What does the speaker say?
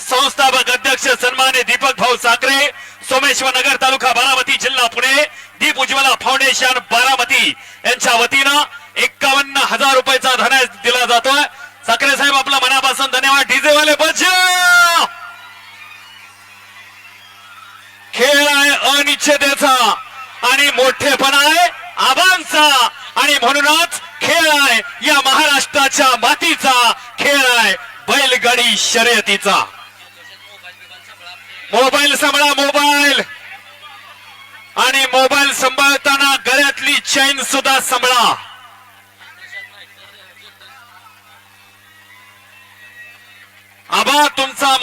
संस्थापक अध्यक्ष सन्मान्य दीपक भाऊ साखरे सोमेश्वर नगर तालुका बारामती जिल्हा पुणे दीप उज्ज्वला फाउंडेशन बारामती यांच्या वतीनं एक्कावन्न हजार रुपयाचा धनाय दिला जातोय. साखरे साहेब आपला मनापासून धन्यवाद. डीजे वाले खेळ आहे अनिश्चिततेचा आणि मोठेपणा आहे आबांचा. आणि म्हणूनच खेळ आहे या महाराष्ट्राच्या मातीचा खेळ आहे बैलगाडी शर्यतीचा. मोबाईल सांभाळा मोबाईल. आणि मोबाईल सांभाळताना गळ्यातली चैन सुद्धा सांभाळा. आबा तुमचा